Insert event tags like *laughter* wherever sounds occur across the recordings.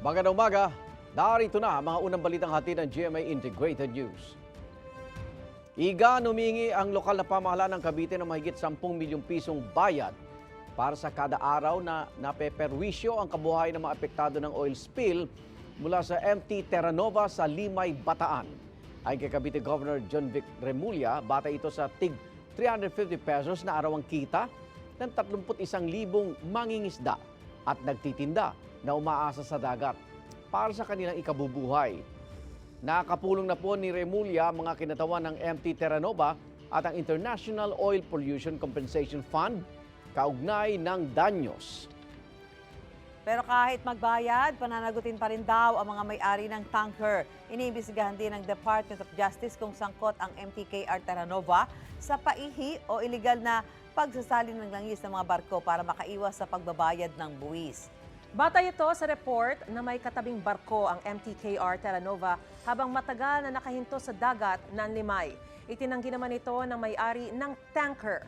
Magandang umaga. Narito na ang mga unang balitang hati ng GMA Integrated News. Iga numingi ang lokal na pamahalaan ng Cavite ng mahigit 10 milyong pisong bayad para sa kada araw na napeperwisyo ang kabuhayan ng mga apektado ng oil spill mula sa MT Terranova sa Limay, Bataan. Ay kay Cavite Governor John Vic Remulla, bata ito sa TIG 350 pesos na arawang kita ng 31,000 mangingisda at nagtitinda na umaasa sa dagat para sa kanilang ikabubuhay. Nakapulong na po ni Remulla mga kinatawan ng MT Terranova at ang International Oil Pollution Compensation Fund kaugnay ng danyos. Pero kahit magbayad, pananagutin pa rin daw ang mga may-ari ng tanker. Iniimbestigahan din ng Department of Justice kung sangkot ang MTKR Terranova sa paihi o iligal na pagsasalin ng langis ng mga barko para makaiwas sa pagbabayad ng buwis. Batay ito sa report na may katabing barko ang MTKR Terranova habang matagal na nakahinto sa dagat ng Limay. Itinanggi naman ito ng may-ari ng tanker.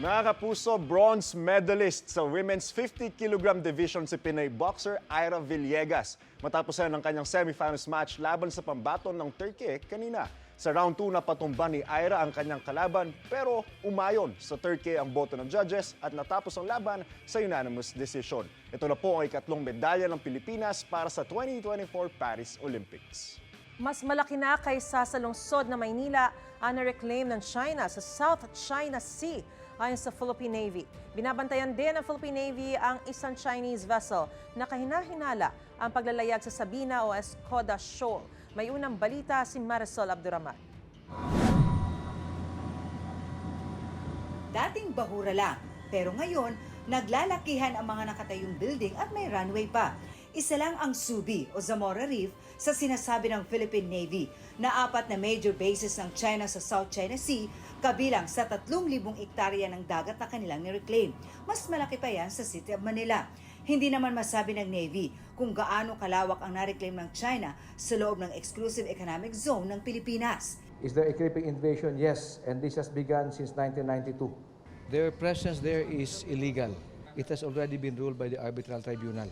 Mga kapuso, bronze medalist sa women's 50 kg division si Pinay boxer Ira Villegas. Matapos yan ang kanyang semifinals match laban sa pambaton ng Turkey kanina. Sa round 2 na patumba ni Ira ang kanyang kalaban pero umayon sa Turkey ang boto ng judges at natapos ang laban sa unanimous decision. Ito na po ang ikatlong medalya ng Pilipinas para sa 2024 Paris Olympics. Mas malaki na kaysa sa lungsod na Maynila ang na-reclaim ng China sa South China Sea ayon sa Philippine Navy. Binabantayan din ng Philippine Navy ang isang Chinese vessel na kahinahinala ang paglalayag sa Sabina o Escoda Shoal. May unang balita si Marisol Abduraman. Dating bahura lang, pero ngayon naglalakihan ang mga nakatayong building at may runway pa. Isa lang ang Subi o Zamora Reef sa sinasabi ng Philippine Navy na apat na major bases ng China sa South China Sea kabilang sa 3,000 ektarya ng dagat na kanilang nireclaim. Mas malaki pa yan sa City of Manila. Hindi naman masabi ng Navy kung gaano kalawak ang nareclaim ng China sa loob ng exclusive economic zone ng Pilipinas. Is there a creeping invasion? Yes, and this has begun since 1992. Their presence there is illegal. It has already been ruled by the arbitral tribunal.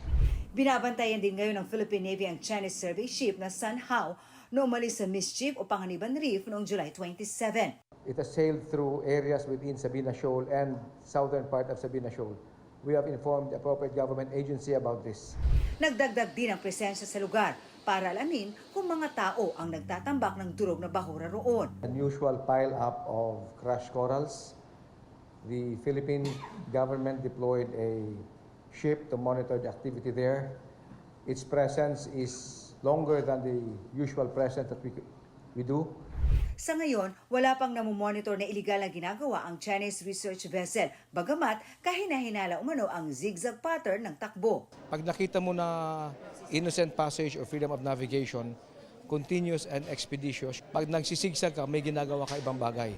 Binabantayan din ngayon ng Philippine Navy ang Chinese survey ship na San Hao na umalis sa Mischief o Panganiban Reef noong July 27. It has sailed through areas within Sabina Shoal and southern part of Sabina Shoal. We have informed the appropriate government agency about this. Nagdagdag din ang presensya sa lugar para alamin kung mga tao ang nagtatambak ng durog na bahura roon. Unusual pile-up of crushed corals. The Philippine government deployed a ship to monitor the activity there. Its presence is longer than the usual presence that we, we do. Sa ngayon, wala pang namumonitor na iligal na ginagawa ang Chinese research vessel, bagamat kahina-hinala umano ang zigzag pattern ng takbo. Pag nakita mo na innocent passage or freedom of navigation, continuous and expeditious, pag nagsisigsag ka, may ginagawa ka ibang bagay.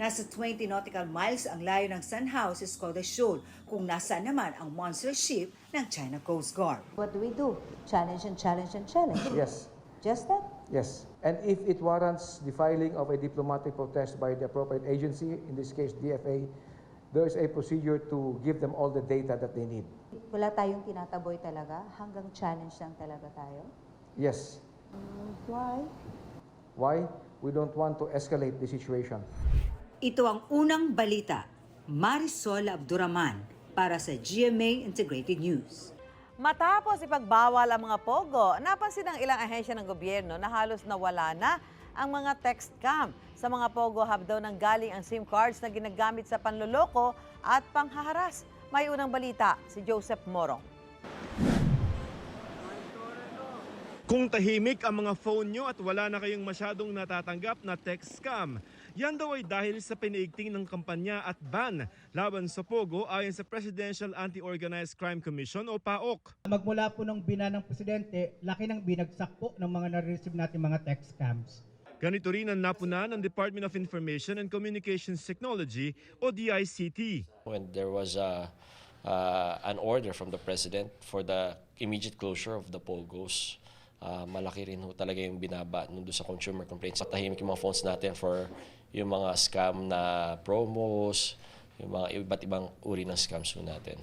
Nasa 20 nautical miles ang layo ng Sun House Skoda Shoal, kung nasaan naman ang monster ship ng China Coast Guard. What do we do? Challenge and challenge and challenge. Yes, Just that? Yes. And if it warrants the filing of a diplomatic protest by the appropriate agency, in this case DFA, there is a procedure to give them all the data that they need. Wala tayong tinataboy talaga? Hanggang challenge lang talaga tayo? Yes. Why? Why? We don't want to escalate the situation. Ito ang unang balita. Marisol Abduraman para sa GMA Integrated News. Matapos ipagbawal ang mga pogo, napansin ng ilang ahensya ng gobyerno na halos nawala na ang mga text scam. Sa mga pogo hub daw nang galing ang SIM cards na ginagamit sa panloloko at panghaharas. May unang balita si Joseph Morong. Kung tahimik ang mga phone nyo at wala na kayong masyadong natatanggap na text scam, yan daw ay dahil sa piniigting ng kampanya at ban laban sa Pogo ayon sa Presidential Anti-Organized Crime Commission o PAOK. Magmula po ng bina ng presidente, laki ng binagsak po ng mga nare-receive natin mga text scams. Ganito rin ang napuna ng Department of Information and Communications Technology o DICT. when there was a, uh, an order from the president for the immediate closure of the POGOs. Uh, malaki rin ho talaga yung binaba nung doon sa consumer complaints. Tahimik yung mga phones natin for yung mga scam na promos, yung mga iba't ibang uri ng scams po natin.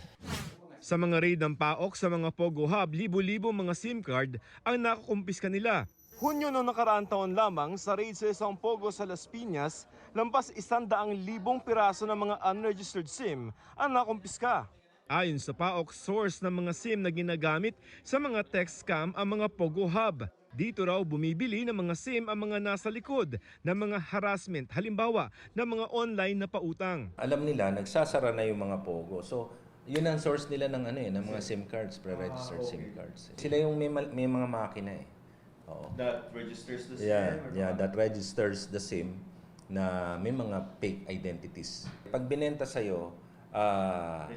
Sa mga raid ng PAOK sa mga Pogo Hub, libo-libo mga SIM card ang nakukumpiska nila. Hunyo noong nakaraang taon lamang sa raid sa isang Pogo sa Las Piñas, lampas isandaang libong piraso ng mga unregistered SIM ang nakumpiska. Ayon sa PAOK, source ng mga SIM na ginagamit sa mga text scam ang mga Pogo Hub. Dito raw bumibili ng mga SIM ang mga nasa likod ng mga harassment, halimbawa ng mga online na pautang. alam nila nagsasara na yung mga pogo. So, yun ang source nila ng ano eh, ng mga SIM cards, pre-registered SIM cards. Sila yung may, may mga makina eh. Oo. That registers the Yeah, yeah, that registers the SIM na may mga fake identities. Pag binenta sa'yo, ah,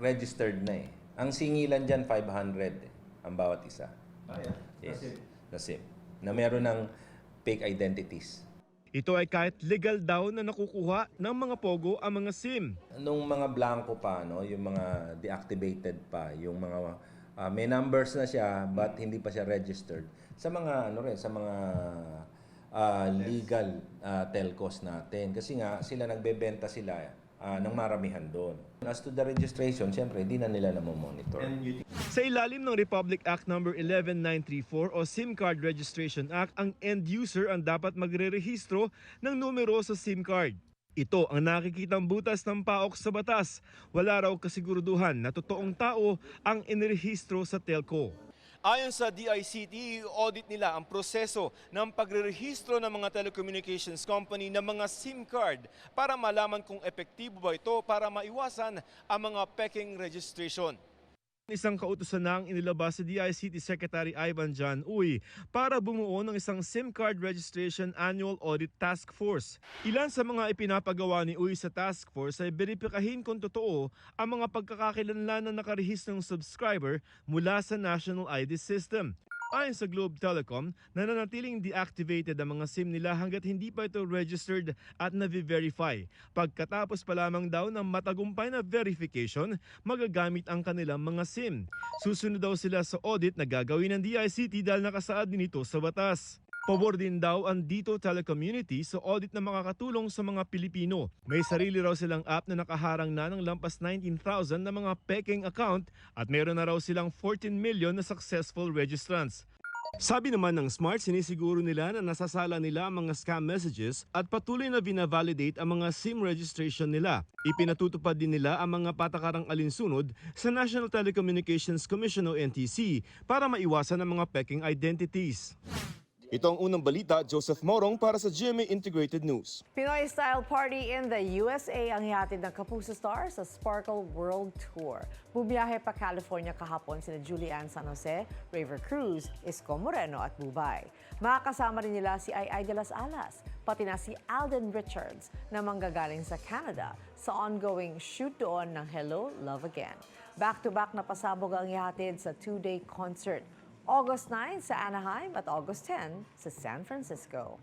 registered na eh. Ang singilan dyan, 500 eh, ang bawat isa. Yes, na SIM. Na meron ng fake identities. Ito ay kahit legal daw na nakukuha ng mga pogo ang mga SIM. Nung mga blanco pa, no, yung mga deactivated pa, yung mga ah, may numbers na siya but hindi pa siya registered. Sa mga ano rin, sa mga ah, legal ah, telcos natin kasi nga sila nagbebenta sila ah, ng maramihan doon. As to the registration, siyempre hindi na nila namomonitor. Sa ilalim ng Republic Act No. 11934 o SIM Card Registration Act, ang end user ang dapat magre-rehistro ng numero sa SIM card. Ito ang nakikitang butas ng PAOK sa batas. Wala raw kasiguraduhan na totoong tao ang inirehistro sa telco. Ayon sa DICT, audit nila ang proseso ng pagre-rehistro ng mga telecommunications company ng mga SIM card para malaman kung epektibo ba ito para maiwasan ang mga peking registration. Isang kautusan na ang inilabas sa DICT Secretary Ivan John Uy para bumuo ng isang SIM card registration annual audit task force. Ilan sa mga ipinapagawa ni Uy sa task force ay beripikahin kung totoo ang mga pagkakakilanlan ng nakarehistrong subscriber mula sa National ID System. Ayon sa Globe Telecom, nananatiling deactivated ang mga SIM nila hanggat hindi pa ito registered at na-verify. Pagkatapos pa lamang daw ng matagumpay na verification, magagamit ang kanilang mga SIM. Susunod daw sila sa audit na gagawin ng DICT dahil nakasaad din ito sa batas. Pabor din daw ang Dito Telecommunity sa audit na makakatulong sa mga Pilipino. May sarili raw silang app na nakaharang na ng lampas 19,000 na mga peking account at meron na raw silang 14 million na successful registrants. Sabi naman ng Smart, sinisiguro nila na nasasala nila ang mga scam messages at patuloy na binavalidate ang mga SIM registration nila. Ipinatutupad din nila ang mga patakarang alinsunod sa National Telecommunications Commission o NTC para maiwasan ang mga peking identities. Ito ang unang balita, Joseph Morong para sa GMA Integrated News. Pinoy Style Party in the USA ang ihatid ng Kapuso Stars sa Sparkle World Tour. Bumiyahe pa California kahapon sina Julianne San Jose, Raver Cruz, Isko Moreno at Bubay. Makakasama rin nila si Ay de las Alas, pati na si Alden Richards na manggagaling sa Canada sa ongoing shoot doon ng Hello, Love Again. Back-to-back na pasabog ang ihatid sa two-day concert. August 9 sa Anaheim at August 10 sa San Francisco.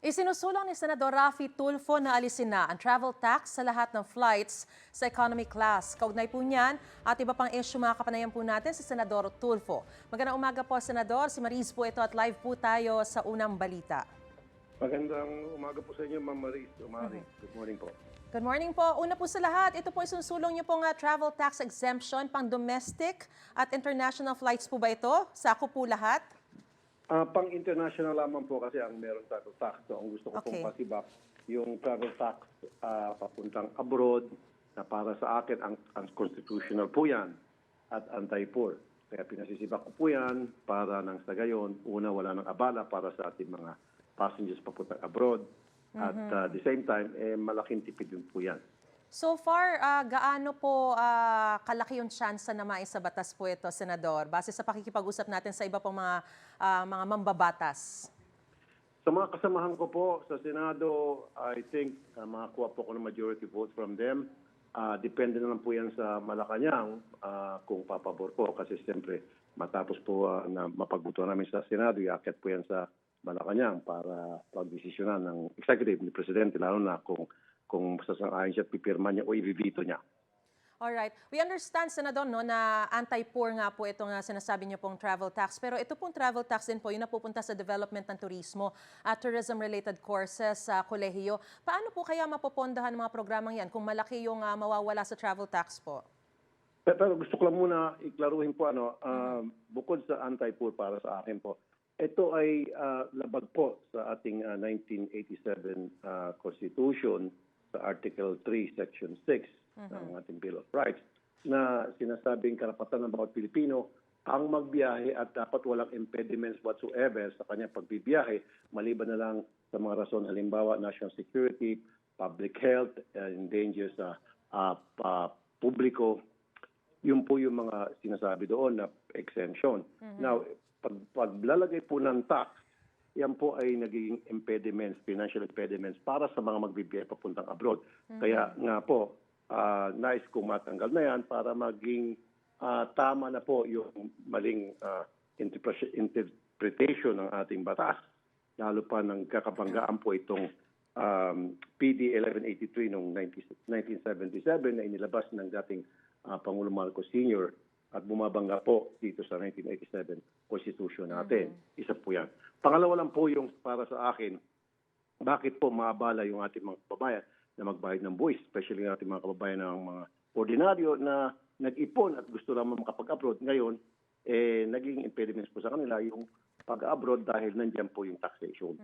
Isinusulong ni Senador Rafi Tulfo na alisin na ang travel tax sa lahat ng flights sa economy class. Kaugnay po niyan at iba pang issue mga kapanayan po natin si Senador Tulfo. Magandang umaga po, Senador. Si Maris po ito at live po tayo sa unang balita. Magandang umaga po sa inyo, Ma'am Maris. Umari. Good morning po. Good morning po. Una po sa lahat, ito po isusulong niyo pong uh, travel tax exemption pang domestic at international flights po ba ito? Sako po lahat? Ah, pang international lamang po kasi ang meron travel tax. So, ang gusto ko Okay. pong pasibak, yung travel tax ah, papuntang abroad na para sa akin ang unconstitutional po yan at anti-poor. Kaya pinasisibak ko po yan para nang sa gayon, una wala ng abala para sa ating mga passengers papuntang abroad. At ah, the same time, eh, malaking tipid din po yan. So far, ah, gaano po ah, kalaki yung chance na maisa batas po ito, Senador, base sa pakikipag-usap natin sa iba pong mga, ah, mga mambabatas? Sa mga kasamahan ko po sa Senado, I think uh, makakuha po ko ng majority vote from them. Ah, depende na lang po yan sa Malacanang ah, kung papabor ko kasi siyempre matapos po ah, na mapagbutuan namin sa Senado, iakyat po yan sa Malacanang para pagdesisyonan ng executive ni Presidente lalo na kung kung sasang-ayon siya at pipirma niya o i-veto niya. Alright. We understand, Senador, no, na anti-poor nga po itong uh, sinasabi niyo pong travel tax. Pero ito pong travel tax din po, yung napupunta sa development ng turismo at tourism-related courses sa kolehiyo. Paano po kaya mapopondahan mga programang yan kung malaki yung uh, mawawala sa travel tax po? Pero, pero gusto ko lang muna iklaruhin po ano, ah, bukod sa anti-poor para sa akin po, ito ay ah, labag po sa ating ah, 1987 ah, Constitution sa Article 3, Section 6 ng ating Bill of Rights na sinasabing karapatan ng bawat Pilipino ang magbiyahe at dapat walang impediments whatsoever sa kanyang pagbibiyahe maliban na lang sa mga rason. Halimbawa national security, public health, uh, in danger sa ah, pa- publiko, yun po yung mga sinasabi doon na exemption. Now, pag paglalagay po ng tax, yan po ay nagiging impediments, financial impediments para sa mga magbibiyahe papuntang abroad. Kaya nga po, ah, nais kong matanggal na yan para maging ah, tama na po yung maling interpre- interpretation ng ating batas. Lalo pa ng kakabanggaan po itong um, PD 1183 noong 90 1977 na inilabas ng dating ah, Pangulo Marcos Sr. at bumabangga po dito sa 1987 Constitution natin. Isa po yan. Pangalawa lang po yung para sa akin, bakit po maabala yung ating mga kababayan na magbayad ng buwis, especially yung ating mga kababayan ng mga ordinaryo na nag-ipon at gusto lamang makapag-abroad. Ngayon, eh, naging impediments po sa kanila yung pag-abroad dahil nandiyan po yung taxation.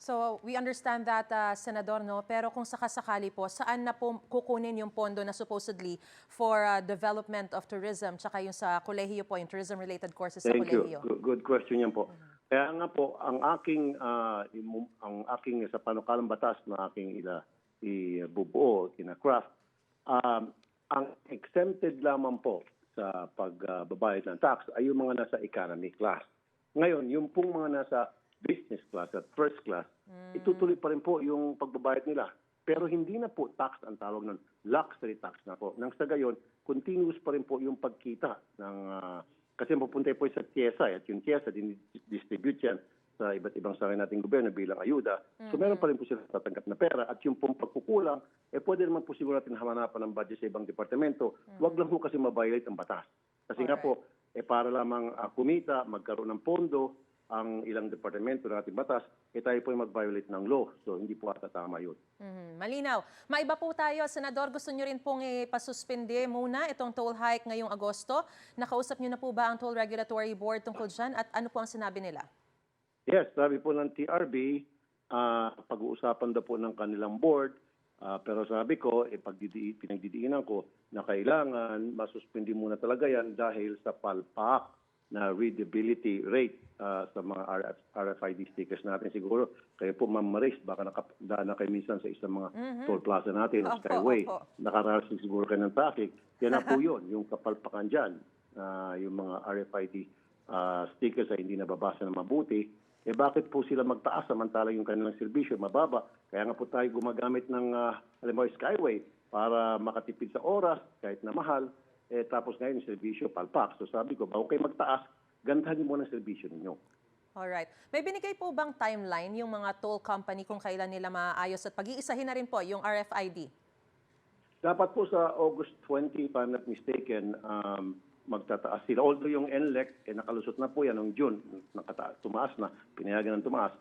So, we understand that, uh, Senador, no? Pero kung sakasakali po, saan na po kukunin yung pondo na supposedly for uh, development of tourism, tsaka yung sa kolehiyo po, yung tourism-related courses sa Thank you. kolehiyo? Good, question yan po. Kaya nga po, ang aking imu- ang aking sa panukalang batas na aking ila ibubuo, kina-craft, um, ang exempted lamang po sa pagbabayad ng tax ay yung mga nasa economy class. Ngayon, yung pong mga nasa business class at first class, itutuloy pa rin po yung pagbabayad nila. Pero hindi na po tax ang tawag nun, luxury tax na po. Nang sa gayon, continuous pa rin po yung pagkita ng ah, kasi mapupunta po sa TIESA at yung TIESA distribute yan sa iba't ibang sa nating gobyerno bilang ayuda. So meron pa rin po sila tatanggap na pera at yung pong pagkukulang, eh pwede naman po siguro natin hamanapan ng budget sa ibang departamento. Huwag lang po kasi ma-violate ang batas. Kasi nga po, eh para lamang ah, kumita, magkaroon ng pondo, ang ilang departamento ng ating batas, eh tayo po ay mag-violate ng law. So hindi po ata tama yun. Mhm, Malinaw. Maiba po tayo, Senador. Gusto nyo rin pong ipasuspende muna itong toll hike ngayong Agosto. Nakausap nyo na po ba ang Toll Regulatory Board tungkol dyan? At ano po ang sinabi nila? Yes, sabi po ng TRB, ah, pag-uusapan daw po ng kanilang board, ah, pero sabi ko, eh, pagdidi, pinagdidiinan ko na kailangan masuspindi muna talaga yan dahil sa palpak na readability rate ah, sa mga RF, RFID stickers natin. Siguro, kayo po, Ma'am Maris, baka nakadaan na kayo minsan sa isang mga toll plaza natin o Skyway. Nakarating siguro kayo ng traffic. Yan na po *laughs* yun, yung kapalpakan dyan, ah, yung mga RFID ah, stickers ay hindi nababasa na mabuti, eh bakit po sila magtaas samantala yung kanilang serbisyo mababa? Kaya nga po tayo gumagamit ng uh, halimbawa Skyway para makatipid sa oras kahit na mahal. Eh tapos ngayon yung serbisyo palpak. So sabi ko, bago kayo magtaas, gandahan niyo muna ang serbisyo ninyo. Alright. May binigay po bang timeline yung mga toll company kung kailan nila maayos at pag-iisahin na rin po yung RFID? Dapat po sa August 20, if I'm not mistaken, um, magtataas sila. Although yung NLEC, eh, nakalusot na po yan noong June, nakata- tumaas na, pinayagan ng tumaas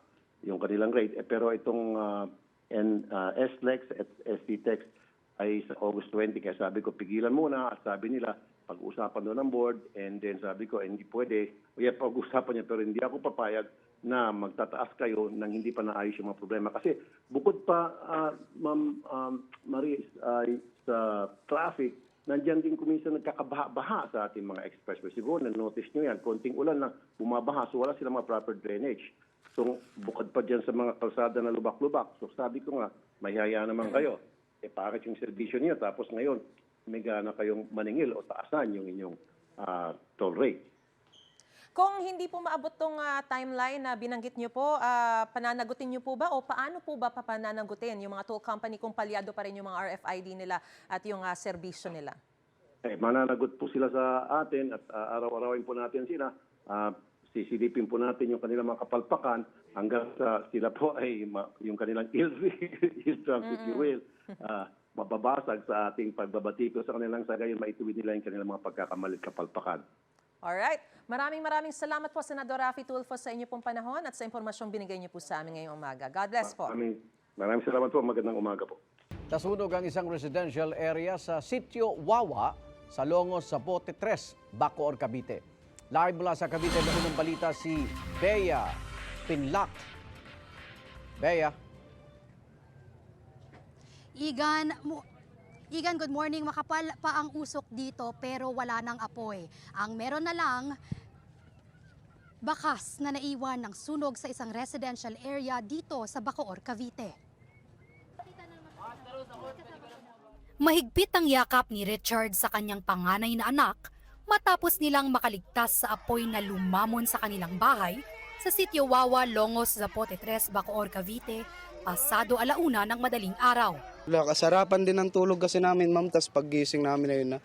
yung kanilang rate. Eh, pero itong uh, N, uh, SLEX at SCTEX ay sa August 20. Kaya sabi ko, pigilan muna. At sabi nila, pag-usapan doon ng board. And then sabi ko, hindi pwede. O yeah, pag-usapan niya, pero hindi ako papayag na magtataas kayo nang hindi pa naayos yung mga problema. Kasi bukod pa, ah, Ma'am um, Marie, ay sa traffic, nandiyan din kuminsan nagkakabaha-baha sa ating mga expressway. Siguro na-notice nyo yan, konting ulan na bumabaha, so wala silang mga proper drainage. So bukod pa dyan sa mga kalsada na lubak-lubak, so sabi ko nga, mahihaya naman kayo. Eh bakit yung servisyo niyo? Tapos ngayon, may gana kayong maningil o taasan yung inyong ah, toll rate. Kung hindi po maabot tong ah, timeline na binanggit nyo po, ah, pananagutin nyo po ba o paano po ba papananagutin yung mga toll company kung palyado pa rin yung mga RFID nila at yung ah, serbisyo nila? Eh, mananagot po sila sa atin at uh, araw-arawin po natin sila. Uh, sisilipin po natin yung kanilang mga kapalpakan hanggang sa sila po ay ma- yung kanilang ill, ill drums, if you will, uh, mababasag sa ating pagbabatiko sa kanilang sa gayon maituwid nila yung kanilang mga pagkakamali at kapalpakan. Alright. Maraming maraming salamat po, Senador Rafi Tulfo, sa inyo pong panahon at sa impormasyong binigay niyo po sa amin ngayong umaga. God bless po. Maraming, maraming salamat po. Magandang umaga po. Nasunog ang isang residential area sa Sitio Wawa sa Longos, Zapote 3, Bacoor, Cavite. Live mula sa Cavite na unang balita si Bea Pinlac. Bea. Igan, Igan, good morning. Makapal pa ang usok dito pero wala nang apoy. Ang meron na lang, bakas na naiwan ng sunog sa isang residential area dito sa Bacoor, Cavite. Mahigpit ang yakap ni Richard sa kanyang panganay na anak matapos nilang makaligtas sa apoy na lumamon sa kanilang bahay sa sitio Wawa, Longos, Zapote 3, Bacoor, Cavite, pasado alauna ng madaling araw. Kasarapan din ng tulog kasi namin, ma'am. Tapos paggising namin na yun na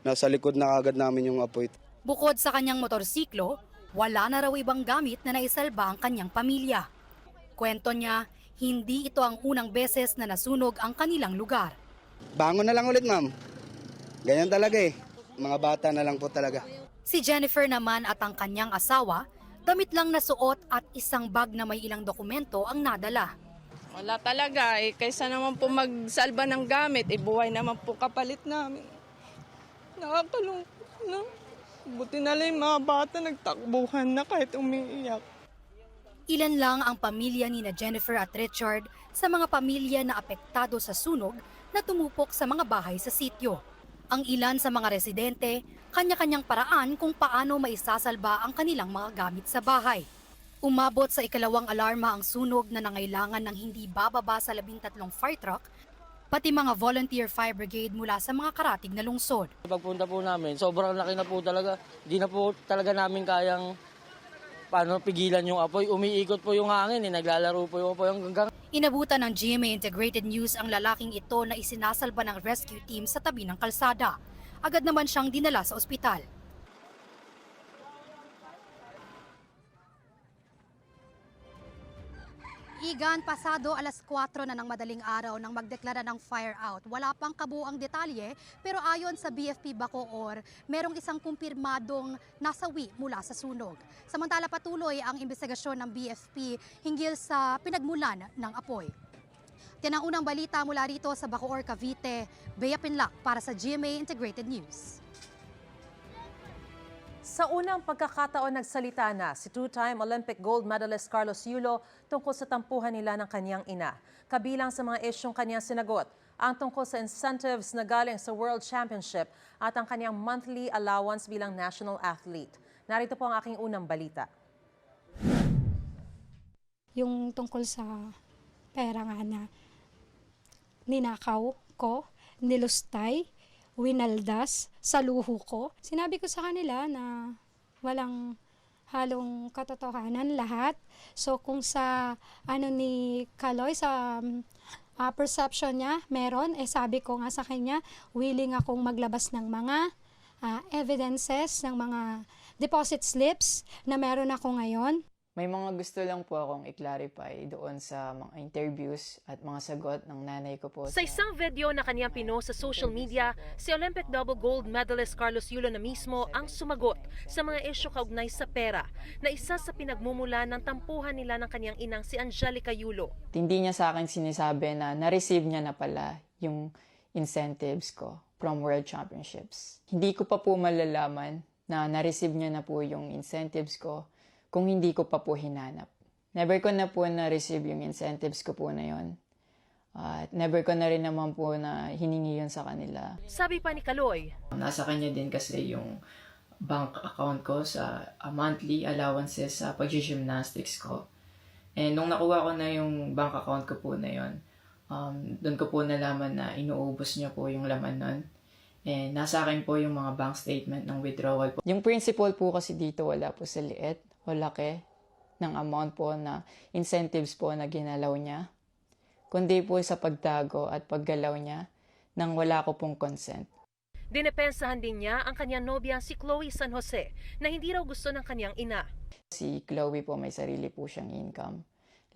nasa likod na agad namin yung apoy. Bukod sa kanyang motorsiklo, wala na raw ibang gamit na naisalba ang kanyang pamilya. Kwento niya, hindi ito ang unang beses na nasunog ang kanilang lugar. Bangon na lang ulit, ma'am. Ganyan talaga eh. Mga bata na lang po talaga. Si Jennifer naman at ang kanyang asawa, damit lang na suot at isang bag na may ilang dokumento ang nadala. Wala talaga eh. Kaysa naman po magsalba ng gamit, eh buhay naman po kapalit namin. Nakakalungkot na. Buti na lang yung mga bata nagtakbuhan na kahit umiiyak. Ilan lang ang pamilya ni na Jennifer at Richard sa mga pamilya na apektado sa sunog na tumupok sa mga bahay sa sityo. Ang ilan sa mga residente, kanya-kanyang paraan kung paano maisasalba ang kanilang mga gamit sa bahay. Umabot sa ikalawang alarma ang sunog na nangailangan ng hindi bababa sa labintatlong fire truck, pati mga volunteer fire brigade mula sa mga karatig na lungsod. Pagpunta po namin, sobrang laki na po talaga. Di na po talaga namin kayang paano pigilan yung apoy. Umiikot po yung hangin, eh. naglalaro po yung apoy hanggang Inabutan ng GMA Integrated News ang lalaking ito na isinasalba ng rescue team sa tabi ng kalsada. Agad naman siyang dinala sa ospital. Igan, pasado alas 4 na ng madaling araw nang magdeklara ng fire out. Wala pang kabuang detalye, pero ayon sa BFP Bacoor, merong isang kumpirmadong nasawi mula sa sunog. Samantala patuloy ang investigasyon ng BFP hinggil sa pinagmulan ng apoy. Yan ang unang balita mula rito sa Bacoor, Cavite. Bea Pinlac para sa GMA Integrated News. Sa unang pagkakataon nagsalita na si two-time Olympic gold medalist Carlos Yulo tungkol sa tampuhan nila ng kanyang ina. Kabilang sa mga isyong kanyang sinagot, ang tungkol sa incentives na galing sa World Championship at ang kanyang monthly allowance bilang national athlete. Narito po ang aking unang balita. Yung tungkol sa pera nga na ninakaw ko, nilustay, winaldas sa luho ko. Sinabi ko sa kanila na walang halong katotohanan lahat. So kung sa ano ni Kaloy sa um, ah, perception niya meron, eh sabi ko nga sa kanya, willing akong maglabas ng mga ah, evidences, ng mga deposit slips na meron ako ngayon. May mga gusto lang po akong i-clarify doon sa mga interviews at mga sagot ng nanay ko po. Sa isang video na kanyang pinost sa social media, si Olympic double gold medalist Carlos Yulo na mismo ang sumagot sa mga isyu kaugnay sa pera na isa sa pinagmumula ng tampuhan nila ng kanyang inang si Angelica Yulo. Hindi niya sa akin sinasabi na na-receive niya na pala yung incentives ko from World Championships. Hindi ko pa po malalaman na na-receive niya na po yung incentives ko kung hindi ko pa po hinanap. Never ko na po na-receive yung incentives ko po na yon. At never ko na rin naman po na hiningi yun sa kanila. Sabi pa ni Kaloy, Nasa kanya din kasi yung bank account ko sa uh, monthly allowances sa pag-gymnastics ko. And nung nakuha ko na yung bank account ko po na yon, um, doon ko po nalaman na inuubos niya po yung laman nun. And nasa akin po yung mga bank statement ng withdrawal po. Yung principal po kasi dito wala po sa liit o laki ng amount po na incentives po na ginalaw niya. Kundi po sa pagtago at paggalaw niya nang wala ko pong consent. Dinepensahan din niya ang kanyang nobya si Chloe San Jose na hindi raw gusto ng kanyang ina. Si Chloe po may sarili po siyang income.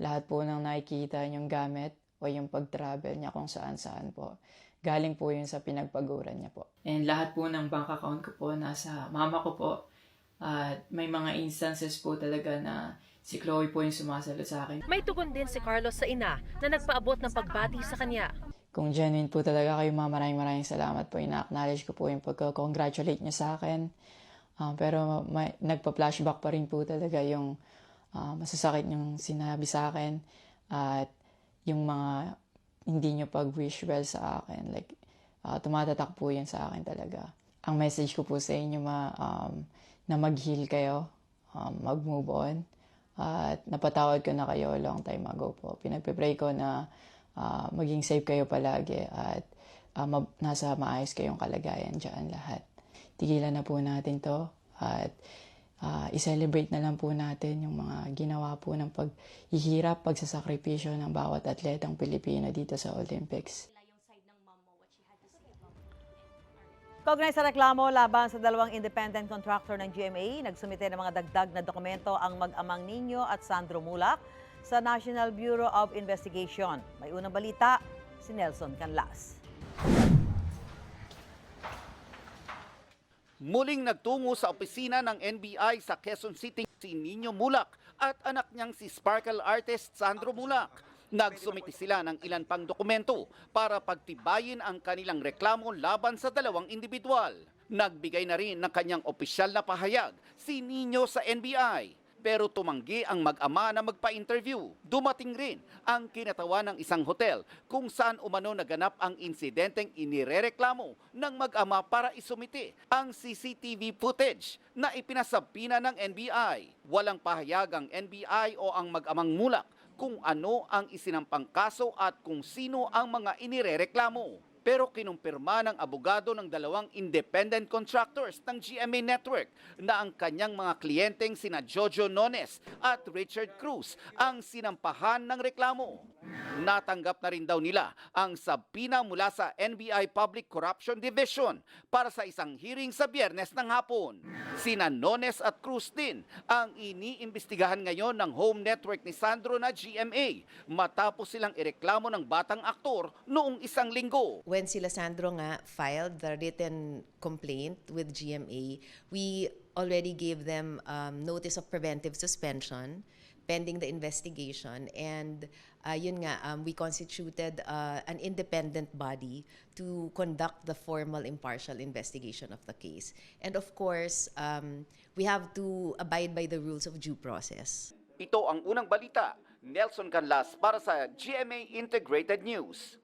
Lahat po ng nakikita yung gamit o yung pag-travel niya kung saan-saan po. Galing po yun sa pinagpaguran niya po. And lahat po ng bank account ko po nasa mama ko po. At may mga instances po talaga na si Chloe po yung sumasagot sa akin. May tugon din si Carlos sa ina na nagpaabot ng pagbati sa kanya. Kung genuine po talaga kayo, ma, maraming maraming salamat po. Ina-acknowledge ko po yung pagka-congratulate niyo sa akin. Ah, pero may, nagpa-flashback pa rin po talaga yung ah, masasakit yung sinabi sa akin at yung mga hindi niyo pag-wish well sa akin. Like, ah, tumatatak po yun sa akin talaga. Ang message ko po sa inyo, ma, um, na mag-heal kayo, um, mag-move on. At napatawad ko na kayo long time ago po. Pinagpe-pray ko na ah, maging safe kayo palagi at ah, mab- nasa maayos kayong kalagayan dyan lahat. Tigilan na po natin to at ah, i-celebrate na lang po natin yung mga ginawa po ng paghihirap, pagsasakripisyo ng bawat atletang Pilipino dito sa Olympics. Kaugnay sa reklamo laban sa dalawang independent contractor ng GMA, nagsumite ng mga dagdag na dokumento ang mag-amang Nino at Sandro Mulak sa National Bureau of Investigation. May unang balita, si Nelson Canlas. Muling nagtungo sa opisina ng NBI sa Quezon City si Nino Mulak at anak niyang si sparkle artist Sandro Mulak. Nagsumiti sila ng ilan pang dokumento para pagtibayin ang kanilang reklamo laban sa dalawang individual. Nagbigay na rin ng kanyang opisyal na pahayag si Nino sa NBI. Pero tumanggi ang mag-ama na magpa-interview. Dumating rin ang kinatawa ng isang hotel kung saan umano naganap ang insidenteng inirereklamo ng mag-ama para isumiti ang CCTV footage na ipinasabpina ng NBI. Walang pahayag ang NBI o ang mag-amang mulak kung ano ang isinampang kaso at kung sino ang mga inirereklamo. Pero kinumpirma ng abogado ng dalawang independent contractors ng GMA Network na ang kanyang mga kliyenteng sina Jojo Nones at Richard Cruz ang sinampahan ng reklamo. Natanggap na rin daw nila ang sabpina mula sa NBI Public Corruption Division para sa isang hearing sa biyernes ng hapon. Sina Nones at Cruz din ang iniimbestigahan ngayon ng home network ni Sandro na GMA matapos silang ireklamo ng batang aktor noong isang linggo. when sila Sandro nga filed the written complaint with GMA, we already gave them um, notice of preventive suspension pending the investigation and uh, yun nga um, we constituted uh, an independent body to conduct the formal impartial investigation of the case and of course um, we have to abide by the rules of due process Ito ang unang balita. Nelson Canlas para sa GMA Integrated News.